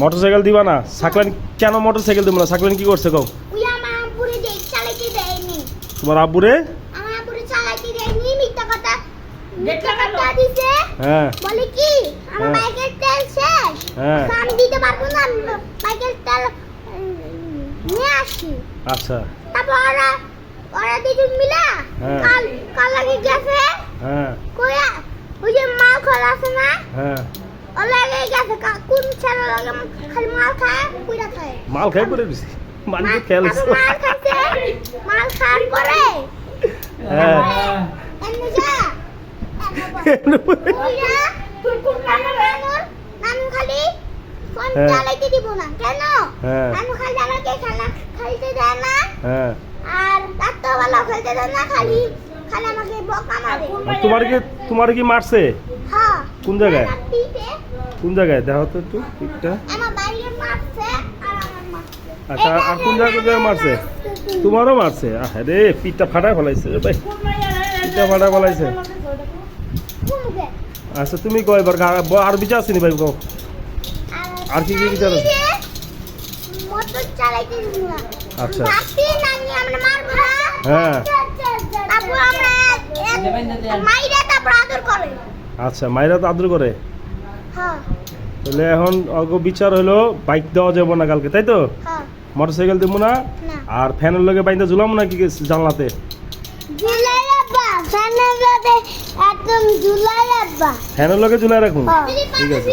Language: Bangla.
মোটরসাইকেল দিবা। না? সাকলান কেন মোটরসাইকেল দিব না? সাকলান কি করছে কও? তোমার আব্বুরে? আমার আব্বুরে চালাইতে দেয়নি মিথ্যা কথা। মিথ্যা কথা দিছে। হ্যাঁ। বলে কি? আমার হ্যাঁ। বাইকের তেল শেষ। হ্যাঁ। আমি দিতে পারব না বাইকের তেল নিয়ে আসি। আচ্ছা। তারপর ওরা ওরা দুজন মিলা হ্যাঁ। কাল কাল লাগে গেছে। হ্যাঁ। ওই যে মাল খোলা আছে না? হ্যাঁ। লাগে গেছে কোন ছেলে লাগে খালি মাল খায় পুরা খায়? মাল খাই পরে দিছি মানুষ খেয়াল মাল খাইছে মাল খাওয়ার পরে? হ্যাঁ। এমনি যা। ওইরা নানু নানুর নানু খালি ফোন হ্যাঁ। চালাইতে দিব না কেন? হ্যাঁ। খালি আমাকে খেলা খেলতে দেয় না। হ্যাঁ। আর তার ভালো খেলতে দেয় না খালি খালি আমাকে বকা মারে। তোমার কি তোমার কি মারছে? হ্যাঁ। কোন জায়গায়? কোন জায়গায়? দেখো তো একটু মারছে আচ্ছা আর কোন জায়গায় মারছে? তোমারও মারছে? পিঠটা ফাটায় ফেলাইছে ভাই। পিঠটা ফাটায় ফেলাইছে? আচ্ছা তুমি কয় এবার আর বিচার আছে নি ভাই কও? আর কি কি বিচার আছে? আচ্ছা। হ্যাঁ। আচ্ছা মাইরা তো আদর করে। তাহলে এখন অগ বিচার হলো বাইক দেওয়া যাব না কালকে তাই তো? মোটর মোটরসাইকেল দেবো না? আর ফ্যানের লগে বাইন্দা ঝুলাম না কি জানলাতে? ফ্যানের লগে ঝুলাই রাখুন ঠিক আছে।